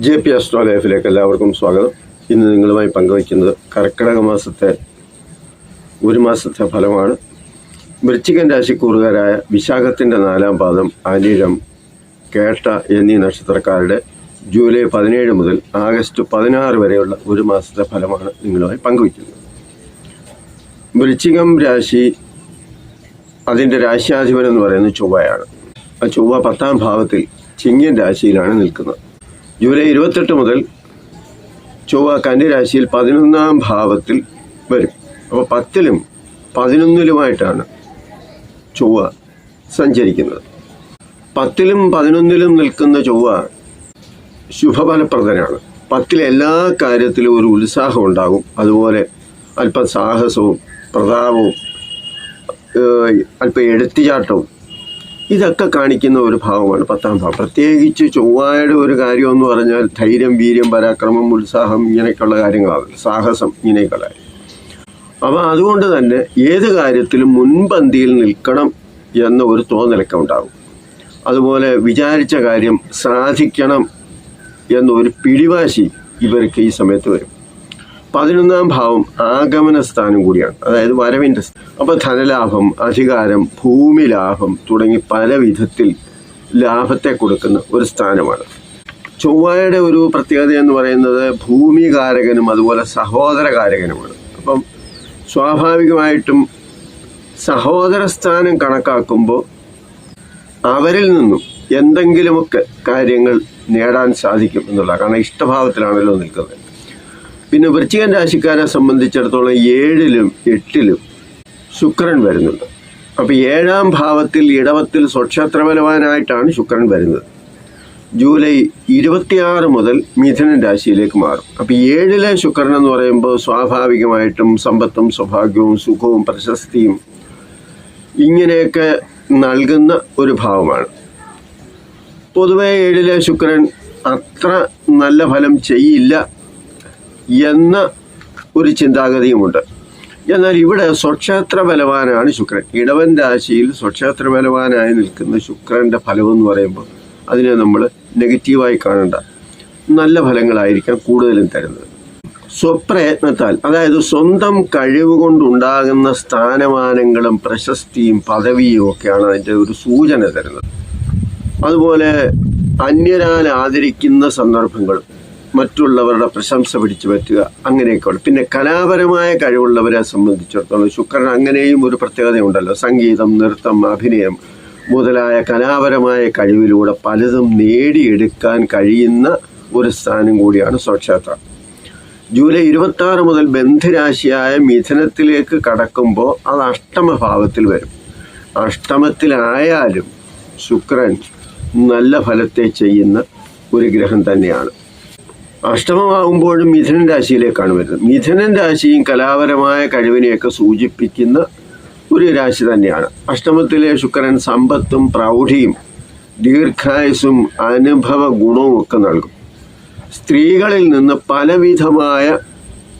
J P astro ലൈഫിലേക്ക് എല്ലാവർക്കും സ്വാഗതം. ഇന്ന് നിങ്ങളുമായി പങ്കുവയ്ക്കുന്നത് കർക്കിടക മാസത്തെ ഒരു മാസത്തെ ഫലമാണ്. വൃശ്ചികൻ രാശിക്കൂറുകാരായ വിശാഖത്തിന്റെ നാലാം പാദം അനിഴം കേട്ട എന്നീ നക്ഷത്രക്കാരുടെ ജൂലൈ പതിനേഴ് മുതൽ ആഗസ്റ്റ് പതിനാറ് വരെയുള്ള ഒരു മാസത്തെ ഫലമാണ് നിങ്ങളുമായി പങ്കുവയ്ക്കുന്നത്. വൃശ്ചികം രാശി അതിന്റെ രാശ്യാധിപൻ എന്ന് പറയുന്നത് ചൊവ്വയാണ്. ആ ചൊവ്വ പത്താം ഭാവത്തിൽ ചിങ്ങൻ രാശിയിലാണ് നിൽക്കുന്നത്. ജൂലൈ ഇരുപത്തെട്ട് മുതൽ ചൊവ്വ കന്യരാശിയിൽ പതിനൊന്നാം ഭാവത്തിൽ വരും. അപ്പോൾ പത്തിലും പതിനൊന്നിലുമായിട്ടാണ് ചൊവ്വ സഞ്ചരിക്കുന്നത്. പത്തിലും പതിനൊന്നിലും നിൽക്കുന്ന ചൊവ്വ ശുഭഫലപ്രദനാണ്. പത്തിലെ എല്ലാ കാര്യത്തിലും ഒരു ഉത്സാഹം ഉണ്ടാകും. അതുപോലെ അല്പം സാഹസവും പ്രതാപവും അല്പം എടുത്തിച്ചാട്ടവും ഇതൊക്കെ കാണിക്കുന്ന ഒരു ഭാവമാണ് പത്താം ഭാവം. പ്രത്യേകിച്ച് ചൊവ്വായുടെ ഒരു കാര്യം എന്ന് പറഞ്ഞാൽ ധൈര്യം വീര്യം പരാക്രമം ഉത്സാഹം ഇങ്ങനെയൊക്കെയുള്ള കാര്യങ്ങളാണ് സാഹസം ഇങ്ങനെയൊക്കെയുള്ള കാര്യം. അപ്പോൾ അതുകൊണ്ട് തന്നെ ഏത് കാര്യത്തിലും മുൻപന്തിയിൽ നിൽക്കണം എന്ന ഒരു തോന്നലൊക്കെ ഉണ്ടാകും. അതുപോലെ വിചാരിച്ച കാര്യം സാധിക്കണം എന്നൊരു പിടിവാശി ഇവർക്ക് ഈ സമയത്ത് വരും. പതിനൊന്നാം ഭാവം ആഗമന സ്ഥാനം കൂടിയാണ്. അതായത് വരവിന്റെ അപ്പോൾ ധനലാഭം അധികാരം ഭൂമി ലാഭം തുടങ്ങി പല വിധത്തിൽ ലാഭത്തെ കൊടുക്കുന്ന ഒരു സ്ഥാനമാണ്. ചൊവ്വയുടെ ഒരു പ്രത്യേകത എന്ന് പറയുന്നത് ഭൂമികാരകനും അതുപോലെ സഹോദരകാരകനുമാണ്. അപ്പം സ്വാഭാവികമായിട്ടും സഹോദര സ്ഥാനം കണക്കാക്കുമ്പോൾ അവരിൽ നിന്നും എന്തെങ്കിലുമൊക്കെ കാര്യങ്ങൾ നേടാൻ സാധിക്കും എന്നുള്ള കാരണം ഇഷ്ടഭാവത്തിലാണല്ലോ നിൽക്കുന്നത്. പിന്നെ വൃശ്ചികൻ രാശിക്കാരെ സംബന്ധിച്ചിടത്തോളം ഏഴിലും എട്ടിലും ശുക്രൻ വരുന്നുണ്ട്. അപ്പോൾ ഏഴാം ഭാവത്തിൽ ഇടവത്തിൽ സ്വക്ഷേത്രബലവാനായിട്ടാണ് ശുക്രൻ വരുന്നത്. ജൂലൈ ഇരുപത്തിയാറ് മുതൽ മിഥുനൻ രാശിയിലേക്ക് മാറും. അപ്പോൾ ഏഴിലെ ശുക്രൻ എന്ന് പറയുമ്പോൾ സ്വാഭാവികമായിട്ടും സമ്പത്തും സൗഭാഗ്യവും സുഖവും പ്രശസ്തിയും ഇങ്ങനെയൊക്കെ നൽകുന്ന ഒരു ഭാവമാണ്. പൊതുവെ ഏഴിലെ ശുക്രൻ അത്ര നല്ല ഫലം ചെയ്യില്ല. എന്ന ഒരു ചിന്താഗതിയുമുണ്ട്. എന്നാൽ ഇവിടെ സ്വക്ഷേത്ര ബലവാനാണ് ശുക്രൻ. ഇടവൻ രാശിയിൽ സ്വക്ഷേത്ര ബലവാനായി നിൽക്കുന്ന ശുക്രന്റെ ഫലം എന്ന് പറയുമ്പോൾ അതിനെ നമ്മൾ നെഗറ്റീവായി കാണണ്ട. നല്ല ഫലങ്ങളായിരിക്കാം കൂടുതലും തരുന്നത്. സ്വപ്രയത്നത്താൽ അതായത് സ്വന്തം കഴിവ് കൊണ്ടുണ്ടാകുന്ന സ്ഥാനമാനങ്ങളും പ്രശസ്തിയും പദവിയും ഒക്കെയാണ് അതിന്റെ ഒരു സൂചന തരുന്നത്. അതുപോലെ അന്യരാൽ ആദരിക്കുന്ന സന്ദർഭങ്ങൾ മറ്റുള്ളവരുടെ പ്രശംസ പിടിച്ചു പറ്റുക അങ്ങനെയൊക്കെയുള്ള. പിന്നെ കലാപരമായ കഴിവുള്ളവരെ സംബന്ധിച്ചിടത്തോളം ശുക്രൻ അങ്ങനെയും ഒരു പ്രത്യേകതയുണ്ടല്ലോ. സംഗീതം നൃത്തം അഭിനയം മുതലായ കലാപരമായ കഴിവിലൂടെ പലതും നേടിയെടുക്കാൻ കഴിയുന്ന ഒരു സ്ഥാനം കൂടിയാണ് സ്വക്ഷേത്രം. ജൂലൈ ഇരുപത്തി മുതൽ ബന്ധുരാശിയായ മിഥുനത്തിലേക്ക് കടക്കുമ്പോൾ അത് അഷ്ടമഭാവത്തിൽ വരും. അഷ്ടമത്തിലായാലും ശുക്രൻ നല്ല ഫലത്തെ ചെയ്യുന്ന ഒരു ഗ്രഹം തന്നെയാണ്. അഷ്ടമമാകുമ്പോഴും മിഥുനൻ രാശിയിലേക്കാണ് വരുന്നത്. മിഥുനൻ രാശിയും കലാപരമായ കഴിവിനെയൊക്കെ സൂചിപ്പിക്കുന്ന ഒരു രാശി തന്നെയാണ്. അഷ്ടമത്തിലെ ശുക്രൻ സമ്പത്തും പ്രൗഢിയും ദീർഘായുസും അനുഭവ ഗുണവും ഒക്കെ നൽകും. സ്ത്രീകളിൽ നിന്ന് പലവിധമായ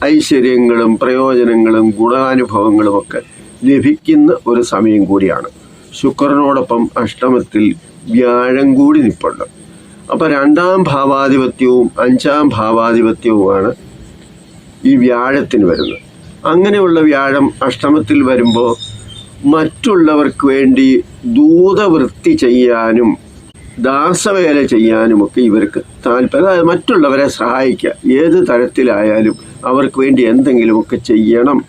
ഐശ്വര്യങ്ങളും പ്രയോജനങ്ങളും ഗുണാനുഭവങ്ങളും ഒക്കെ ലഭിക്കുന്ന ഒരു സമയം കൂടിയാണ്. ശുക്രനോടൊപ്പം അഷ്ടമത്തിൽ വ്യാഴം കൂടി നിൽപ്പുണ്ട് അപ്പോൾ രണ്ടാം ഭാവാധിപത്യവും അഞ്ചാം ഭാവാധിപത്യവുമാണ് ഈ വ്യാഴത്തിന് വരുന്നത്. അങ്ങനെയുള്ള വ്യാഴം അഷ്ടമത്തിൽ വരുമ്പോൾ മറ്റുള്ളവർക്ക് വേണ്ടി ദൂതവൃത്തി ചെയ്യാനും ദാസവേല ചെയ്യാനുമൊക്കെ ഇവർക്ക് താല്പര്യം. അതായത് മറ്റുള്ളവരെ സഹായിക്കുക. ഏത് തരത്തിലായാലും അവർക്ക് വേണ്ടി എന്തെങ്കിലുമൊക്കെ ചെയ്യണം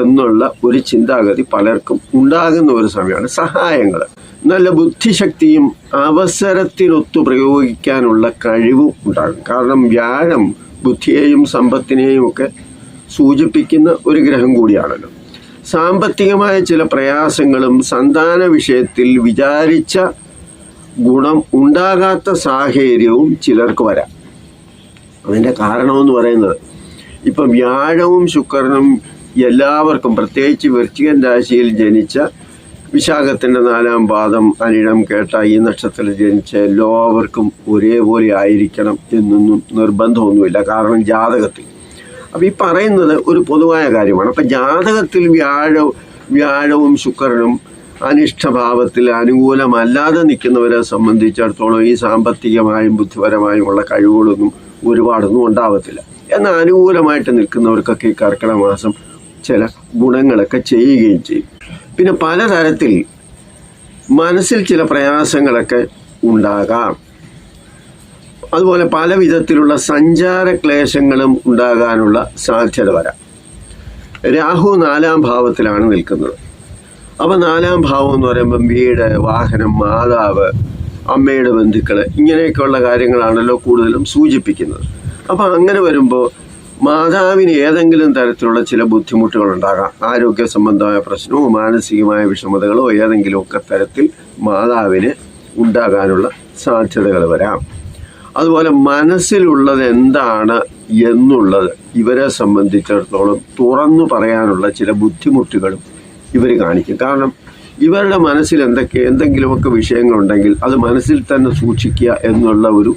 എന്നുള്ള ഒരു ചിന്താഗതി പലർക്കും ഉണ്ടാകുന്ന ഒരു സമയമാണ് സഹായങ്ങൾ. നല്ല ബുദ്ധിശക്തിയും അവസരത്തിനൊത്തു പ്രയോഗിക്കാനുള്ള കഴിവും ഉണ്ടാകും. കാരണം വ്യാഴം ബുദ്ധിയെയും സമ്പത്തിനെയും ഒക്കെ സൂചിപ്പിക്കുന്ന ഒരു ഗ്രഹം കൂടിയാണല്ലോ. സാമ്പത്തികമായ ചില പ്രയാസങ്ങളും സന്താന വിഷയത്തിൽ വിചാരിച്ച ഗുണം ഉണ്ടാകാത്ത സാഹചര്യവും ചിലർക്ക് വരാം. അതിന്റെ കാരണമെന്ന് പറയുന്നത് ഇപ്പം വ്യാഴവും ശുക്രനും എല്ലാവർക്കും പ്രത്യേകിച്ച് വൃശ്ചികൻ രാശിയിൽ ജനിച്ച വിശാഖത്തിന്റെ നാലാം പാദം അനിഴം കേട്ട ഈ നക്ഷത്രത്തിൽ ജനിച്ച എല്ലാവർക്കും ഒരേപോലെ ആയിരിക്കണം എന്നൊന്നും നിർബന്ധമൊന്നുമില്ല. കാരണം ജാതകത്തിൽ. അപ്പോൾ ഈ പറയുന്നത് ഒരു പൊതുവായ കാര്യമാണ്. അപ്പം ജാതകത്തിൽ വ്യാഴ വ്യാഴവും ശുക്രനും അനിഷ്ടഭാവത്തിൽ അനുകൂലമല്ലാതെ നിൽക്കുന്നവരെ സംബന്ധിച്ചിടത്തോളം ഈ സാമ്പത്തികമായും ബുദ്ധിപരമായും ഉള്ള കഴിവുകളൊന്നും ഒരുപാടൊന്നും ഉണ്ടാവത്തില്ല. എന്നാൽ അനുകൂലമായിട്ട് നിൽക്കുന്നവർക്കൊക്കെ ഈ കർക്കിടമാസം ചില ഗുണങ്ങളൊക്കെ ചെയ്യുകയും ചെയ്യും. പിന്നെ പലതരത്തിൽ മനസ്സിൽ ചില പ്രയാസങ്ങളൊക്കെ ഉണ്ടാകാം. അതുപോലെ പല വിധത്തിലുള്ള സഞ്ചാര ക്ലേശങ്ങളും ഉണ്ടാകാനുള്ള സാധ്യത വരാം. രാഹു നാലാം ഭാവത്തിലാണ് നിൽക്കുന്നത്. അപ്പം നാലാം ഭാവം എന്ന് പറയുമ്പം വീട് വാഹനം മാതാവ് അമ്മയുടെ ബന്ധുക്കൾ ഇങ്ങനെയൊക്കെയുള്ള കാര്യങ്ങളാണല്ലോ കൂടുതലും സൂചിപ്പിക്കുന്നത്. അപ്പം അങ്ങനെ വരുമ്പോൾ മാതാവിന് ഏതെങ്കിലും തരത്തിലുള്ള ചില ബുദ്ധിമുട്ടുകൾ ഉണ്ടാകാം ആരോഗ്യ സംബന്ധമായ പ്രശ്നമോ മാനസികമായ വിഷമതകളോ ഏതെങ്കിലുമൊക്കെ തരത്തിൽ മാതാവിന് ഉണ്ടാകാനുള്ള സാധ്യതകൾ വരാം. അതുപോലെ മനസ്സിലുള്ളത് എന്താണ് എന്നുള്ളത് ഇവരെ സംബന്ധിച്ചിടത്തോളം തുറന്നു പറയാനുള്ള ചില ബുദ്ധിമുട്ടുകളും ഇവർ കാണിക്കും. കാരണം ഇവരുടെ മനസ്സിൽ എന്തൊക്കെ എന്തെങ്കിലുമൊക്കെ വിഷയങ്ങളുണ്ടെങ്കിൽ അത് മനസ്സിൽ തന്നെ സൂക്ഷിക്കുക എന്നുള്ള ഒരു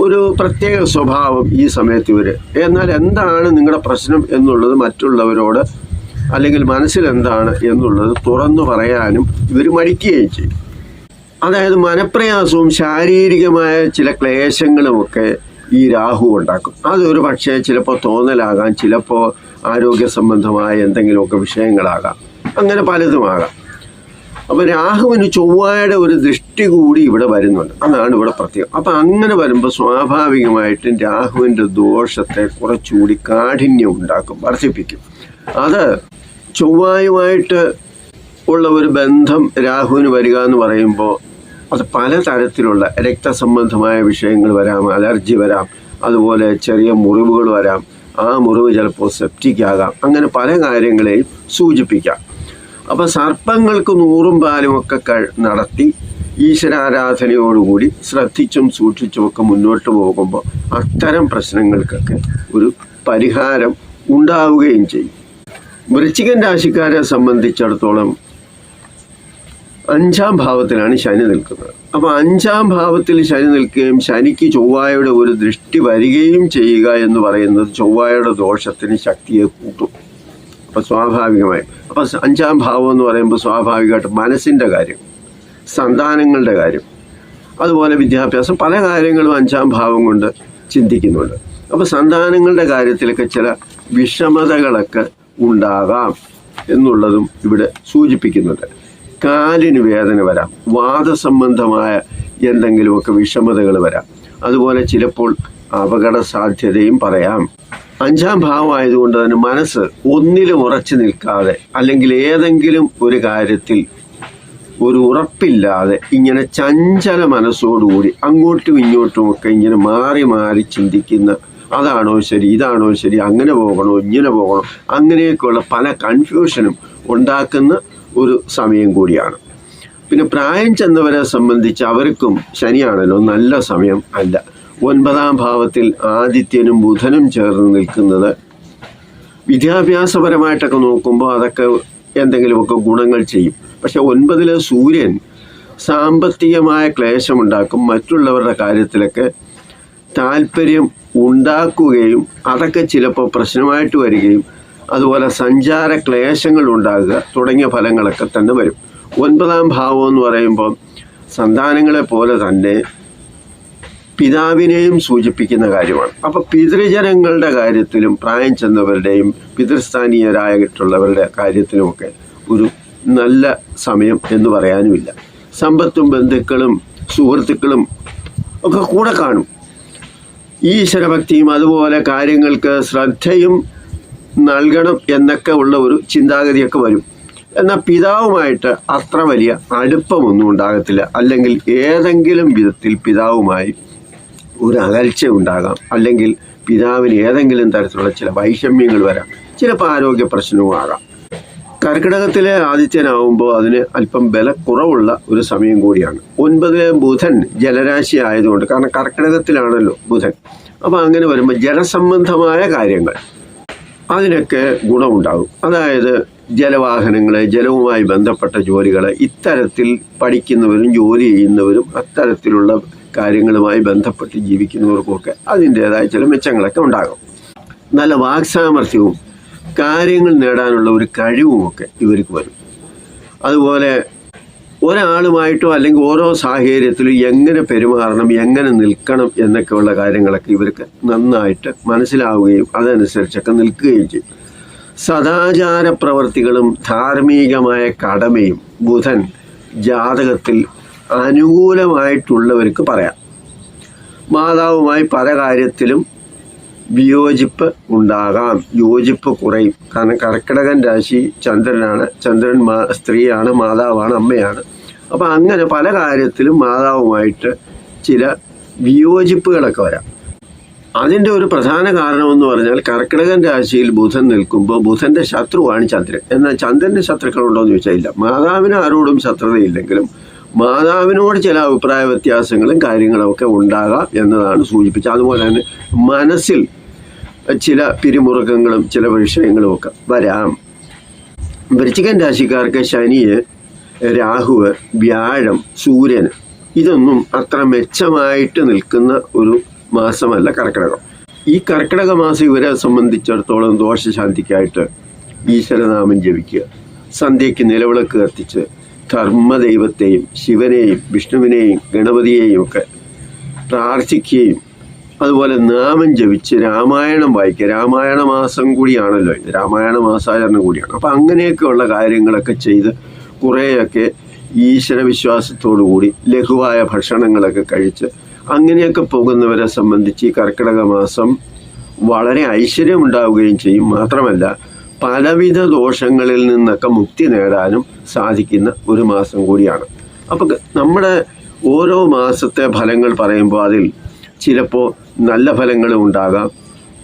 ഒരു പ്രത്യേക സ്വഭാവം ഈ സമയത്ത് ഇവർ എന്നാൽ എന്താണ് നിങ്ങളുടെ പ്രശ്നം എന്നുള്ളത് മറ്റുള്ളവരോട് അല്ലെങ്കിൽ മനസ്സിൽ എന്താണ് എന്നുള്ളത് തുറന്നു പറയാനും ഇവർ മടിക്കുകയും ചെയ്യും. അതായത് മനപ്രയാസവും ശാരീരികമായ ചില ക്ലേശങ്ങളുമൊക്കെ ഈ രാഹു ഉണ്ടാക്കും. അതൊരു പക്ഷേ ചിലപ്പോൾ തോന്നലാകാം ചിലപ്പോൾ ആരോഗ്യ സംബന്ധമായ എന്തെങ്കിലുമൊക്കെ വിഷയങ്ങളാകാം. അങ്ങനെ പലതുമാകാം. അപ്പോൾ രാഹുവിന് ചൊവ്വയുടെ ഒരു ദൃഷ്ടി കൂടി ഇവിടെ വരുന്നുണ്ട്. അതാണ് ഇവിടെ പ്രത്യേകം. അപ്പം അങ്ങനെ വരുമ്പോൾ സ്വാഭാവികമായിട്ടും രാഹുവിന്റെ ദോഷത്തെ കുറച്ചുകൂടി കാഠിന്യം ഉണ്ടാക്കും വർദ്ധിപ്പിക്കും. അത് ചൊവ്വായുമായിട്ട് ഉള്ള ഒരു ബന്ധം രാഹുവിന് വരിക എന്ന് പറയുമ്പോൾ അത് പലതരത്തിലുള്ള രക്തസംബന്ധമായ വിഷയങ്ങൾ വരാം അലർജി വരാം അതുപോലെ ചെറിയ മുറിവുകൾ വരാം. ആ മുറിവ് ചിലപ്പോൾ സെപ്റ്റിക് ആകാം. അങ്ങനെ പല കാര്യങ്ങളെയും സൂചിപ്പിക്കാം. അപ്പോൾ സർപ്പങ്ങൾക്ക് നൂറും പാലും ഒക്കെ നടത്തി ഈശ്വരാരാധനയോടുകൂടി ശ്രദ്ധിച്ചും സൂക്ഷിച്ചുമൊക്കെ മുന്നോട്ട് പോകുമ്പോൾ അത്തരം പ്രശ്നങ്ങൾക്കൊക്കെ ഒരു പരിഹാരം ഉണ്ടാവുകയും ചെയ്യും. വൃശ്ചികൻ രാശിക്കാരെ സംബന്ധിച്ചിടത്തോളം അഞ്ചാം ഭാവത്തിലാണ് ശനി നിൽക്കുന്നത്. അപ്പോൾ അഞ്ചാം ഭാവത്തിൽ ശനി നിൽക്കുകയും ശനിക്ക് ചൊവ്വായുടെ ഒരു ദൃഷ്ടി വരികയും ചെയ്യുക എന്ന് പറയുന്നത് ചൊവ്വായുടെ ദോഷത്തിന് ശക്തിയെ കൂട്ടും. അപ്പോൾ സ്വാഭാവികമായി. അപ്പോൾ അഞ്ചാം ഭാവം എന്ന് പറയുമ്പോൾ സ്വാഭാവികമായിട്ട് മനസ്സിന്റെ കാര്യം സന്താനങ്ങളുടെ കാര്യം അതുപോലെ വിദ്യാഭ്യാസം പല കാര്യങ്ങളും അഞ്ചാം ഭാവം കൊണ്ട് ചിന്തിക്കുന്നുണ്ട്. അപ്പോൾ സന്താനങ്ങളുടെ കാര്യത്തിലൊക്കെ ചില വിഷമതകളൊക്കെ ഉണ്ടാകാം എന്നുള്ളതും ഇവിടെ സൂചിപ്പിക്കുന്നുണ്ട്. കാലിന് വേദന വരാം വാദസംബന്ധമായ എന്തെങ്കിലുമൊക്കെ വിഷമതകൾ വരാം. അതുപോലെ ചിലപ്പോൾ അപകട സാധ്യതയും പറയാം. അഞ്ചാം ഭാവമായതുകൊണ്ട് തന്നെ മനസ്സ് ഒന്നിലും ഉറച്ചു നിൽക്കാതെ അല്ലെങ്കിൽ ഏതെങ്കിലും ഒരു കാര്യത്തിൽ ഒരു ഉറപ്പില്ലാതെ ഇങ്ങനെ ചഞ്ചല മനസ്സോടുകൂടി അങ്ങോട്ടും ഒക്കെ ഇങ്ങനെ മാറി മാറി ചിന്തിക്കുന്ന അതാണോ ശരി ഇതാണോ ശരി അങ്ങനെ പോകണോ ഇങ്ങനെ പോകണോ അങ്ങനെയൊക്കെയുള്ള പല കൺഫ്യൂഷനും ഉണ്ടാക്കുന്ന ഒരു സമയം കൂടിയാണ്. പിന്നെ പ്രായം ചെന്നവരെ സംബന്ധിച്ച് അവർക്കും ശനിയാണല്ലോ നല്ല സമയം അല്ല. ഒൻപതാം ഭാവത്തിൽ ആദിത്യനും ബുധനും ചേർന്ന് നിൽക്കുന്നത് വിദ്യാഭ്യാസപരമായിട്ടൊക്കെ നോക്കുമ്പോൾ അതൊക്കെ എന്തെങ്കിലുമൊക്കെ ഗുണങ്ങൾ ചെയ്യും. പക്ഷെ ഒൻപതിലെ സൂര്യൻ സാമ്പത്തികമായ ക്ലേശമുണ്ടാക്കും. മറ്റുള്ളവരുടെ കാര്യത്തിലൊക്കെ താല്പര്യം ഉണ്ടാക്കുകയും അതൊക്കെ ചിലപ്പോൾ പ്രശ്നമായിട്ട് വരികയും അതുപോലെ സഞ്ചാര ക്ലേശങ്ങൾ ഉണ്ടാകുക തുടങ്ങിയ ഫലങ്ങളൊക്കെ തന്നെ വരും. ഒൻപതാം ഭാവം എന്ന് പറയുമ്പോൾ സന്താനങ്ങളെ പോലെ തന്നെ പിതാവിനെയും സൂചിപ്പിക്കുന്ന കാര്യമാണ്. അപ്പോൾ പിതൃജനങ്ങളുടെ കാര്യത്തിലും പ്രായം ചെന്നവരുടെയും പിതൃസ്ഥാനീയരായിട്ടുള്ളവരുടെ കാര്യത്തിലുമൊക്കെ ഒരു നല്ല സമയം എന്ന് പറയാനുമില്ല. സമ്പത്തും ബന്ധുക്കളും സുഹൃത്തുക്കളും ഒക്കെ കൂടെ കാണും. ഈശ്വരഭക്തിയും അതുപോലെ കാര്യങ്ങൾക്ക് ശ്രദ്ധയും നൽകണം എന്നൊക്കെ ഉള്ള ഒരു ചിന്താഗതിയൊക്കെ വരും. എന്നാൽ പിതാവുമായിട്ട് അത്ര വലിയ അടുപ്പമൊന്നും ഉണ്ടാകത്തില്ല. അല്ലെങ്കിൽ ഏതെങ്കിലും വിധത്തിൽ പിതാവുമായി ഒരു അകൽച്ച ഉണ്ടാകാം അല്ലെങ്കിൽ പിതാവിന് ഏതെങ്കിലും തരത്തിലുള്ള ചില വൈഷമ്യങ്ങൾ വരാം. ചിലപ്പോൾ ആരോഗ്യ പ്രശ്നവും ആകാം. കർക്കിടകത്തിലെ ആദിത്യനാവുമ്പോൾ അതിന് അല്പം ബലക്കുറവുള്ള ഒരു സമയം കൂടിയാണ്. ഒൻപതിലെ ബുധൻ ജലരാശി ആയതുകൊണ്ട് കാരണം കർക്കിടകത്തിലാണല്ലോ ബുധൻ. അപ്പോൾ അങ്ങനെ വരുമ്പോൾ ജലസംബന്ധമായ കാര്യങ്ങൾ അതിനൊക്കെ ഗുണമുണ്ടാകും. അതായത് ജലവാഹനങ്ങൾ ജലവുമായി ബന്ധപ്പെട്ട ജോലികൾ ഇത്തരത്തിൽ പഠിക്കുന്നവരും ജോലി ചെയ്യുന്നവരും അത്തരത്തിലുള്ള കാര്യങ്ങളുമായി ബന്ധപ്പെട്ട് ജീവിക്കുന്നവർക്കുമൊക്കെ അതിന്റേതായ ചില മെച്ചങ്ങളൊക്കെ ഉണ്ടാകും. നല്ല വാക്സാമർഥ്യവും കാര്യങ്ങൾ നേടാനുള്ള ഒരു കഴിവുമൊക്കെ ഇവർക്ക് വരും. അതുപോലെ ഒരാളുമായിട്ടോ അല്ലെങ്കിൽ ഓരോ സാഹചര്യത്തിലും എങ്ങനെ പെരുമാറണം എങ്ങനെ നിൽക്കണം എന്നൊക്കെയുള്ള കാര്യങ്ങളൊക്കെ ഇവർക്ക് നന്നായിട്ട് മനസ്സിലാവുകയും അതനുസരിച്ചൊക്കെ നിൽക്കുകയും ചെയ്യും. സദാചാര പ്രവർത്തികളും ധാർമ്മികമായ കടമയും ബുധൻ ജാതകത്തിൽ അനുകൂലമായിട്ടുള്ളവർക്ക് പറയാം. മാതാവുമായി പല കാര്യത്തിലും വിയോജിപ്പ് ഉണ്ടാകാം. യോജിപ്പ് കുറയും. കാരണം കർക്കിടകൻ രാശി ചന്ദ്രനാണ്. ചന്ദ്രൻ മാ സ്ത്രീയാണ് മാതാവാണ് അമ്മയാണ്. അപ്പം അങ്ങനെ പല കാര്യത്തിലും മാതാവുമായിട്ട് ചില വിയോജിപ്പുകളൊക്കെ വരാം. അതിന്റെ ഒരു പ്രധാന കാരണമെന്ന് പറഞ്ഞാൽ കർക്കിടകൻ രാശിയിൽ ബുധൻ നിൽക്കുമ്പോൾ ബുധന്റെ ശത്രുവാണ് ചന്ദ്രൻ. എന്നാൽ ചന്ദ്രന്റെ ശത്രുക്കളുണ്ടോ എന്ന് ചോദിച്ചാൽ ഇല്ല. മാതാവിന് ആരോടും ശത്രുതയില്ലെങ്കിലും മാതാവിനോട് ചില അഭിപ്രായ വ്യത്യാസങ്ങളും കാര്യങ്ങളും ഒക്കെ ഉണ്ടാകാം എന്നതാണ് സൂചിപ്പിച്ചത്. അതുപോലെ തന്നെ മനസ്സിൽ ചില പിരിമുറുക്കങ്ങളും ചില വിഷയങ്ങളും ഒക്കെ വരാം. വൃശ്ചികൻ രാശിക്കാർക്ക് ശനി രാഹുവ് വ്യാഴം സൂര്യൻ ഇതൊന്നും അത്ര മെച്ചമായിട്ട് നിൽക്കുന്ന ഒരു മാസമല്ല കർക്കിടകം. ഈ കർക്കിടക മാസം ഇവരെ സംബന്ധിച്ചിടത്തോളം ദോഷശാന്തിക്കായിട്ട് ഈശ്വരനാമം ജപിക്കുക സന്ധ്യയ്ക്ക് നിലവിളക്ക് കത്തിച്ച് ധർമ്മദൈവത്തെയും ശിവനെയും വിഷ്ണുവിനെയും ഗണപതിയെയും ഒക്കെ പ്രാർത്ഥിക്കുകയും അതുപോലെ നാമം ജപിച്ച് രാമായണം വായിക്കുക. രാമായണ മാസം കൂടിയാണല്ലോ ഇത്. രാമായണ മാസാചരണം കൂടിയാണ്. അപ്പം അങ്ങനെയൊക്കെയുള്ള കാര്യങ്ങളൊക്കെ ചെയ്ത് കുറേയൊക്കെ ഈശ്വര വിശ്വാസത്തോടു കൂടി ലഘുവായ ഭക്ഷണങ്ങളൊക്കെ കഴിച്ച് അങ്ങനെയൊക്കെ പോകുന്നവരെ സംബന്ധിച്ച് ഈ കർക്കിടക മാസം വളരെ ഐശ്വര്യമുണ്ടാവുകയും ചെയ്യും. മാത്രമല്ല പലവിധ ദോഷങ്ങളിൽ നിന്നൊക്കെ മുക്തി നേടാനും സാധിക്കുന്ന ഒരു മാസം കൂടിയാണ്. അപ്പോൾ നമ്മുടെ ഓരോ മാസത്തെ ഫലങ്ങൾ പറയുമ്പോൾ അതിൽ ചിലപ്പോൾ നല്ല ഫലങ്ങളും ഉണ്ടാകാം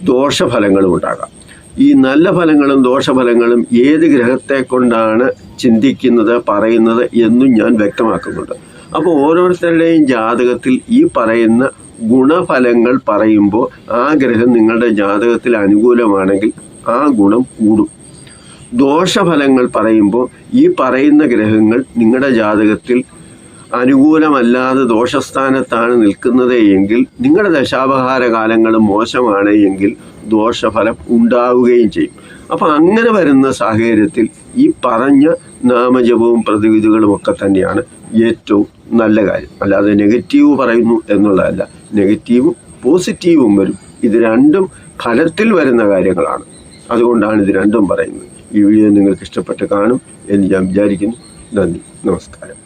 ദോഷഫലങ്ങളും ഉണ്ടാകാം. ഈ നല്ല ഫലങ്ങളും ദോഷഫലങ്ങളും ഏത് ഗ്രഹത്തെ കൊണ്ടാണ് ചിന്തിക്കുന്നത് പറയുന്നത് എന്നും ഞാൻ വ്യക്തമാക്കുന്നുണ്ട്. അപ്പോൾ ഓരോരുത്തരുടെയും ജാതകത്തിൽ ഈ പറയുന്ന ഗുണഫലങ്ങൾ പറയുമ്പോൾ ആ ഗ്രഹം നിങ്ങളുടെ ജാതകത്തിൽ അനുകൂലമാണെങ്കിൽ ആ ഗുണം കൂടും. ദോഷഫലങ്ങൾ പറയുമ്പോൾ ഈ പറയുന്ന ഗ്രഹങ്ങൾ നിങ്ങളുടെ ജാതകത്തിൽ അനുകൂലമല്ലാതെ ദോഷസ്ഥാനത്താണ് നിൽക്കുന്നത് എങ്കിൽ നിങ്ങളുടെ ദശാപഹാര കാലങ്ങൾ മോശമാണ് എങ്കിൽ ദോഷഫലം ഉണ്ടാവുകയും ചെയ്യും. അപ്പം അങ്ങനെ വരുന്ന സാഹചര്യത്തിൽ ഈ പറഞ്ഞ നാമജപവും പ്രതിവിധികളും ഒക്കെ തന്നെയാണ് ഏറ്റവും നല്ല കാര്യം. അല്ലാതെ നെഗറ്റീവ് പറയുന്നു എന്നുള്ളതല്ല. നെഗറ്റീവും പോസിറ്റീവും വരും. ഇത് രണ്ടും ഫലത്തിൽ വരുന്ന കാര്യങ്ങളാണ്. അതുകൊണ്ടാണ് ഇത് രണ്ടും പറയുന്നത്. ഈ വീഡിയോ നിങ്ങൾക്ക് ഇഷ്ടപ്പെട്ട് കാണും എന്ന് ഞാൻ വിചാരിക്കുന്നു. നന്ദി. നമസ്കാരം.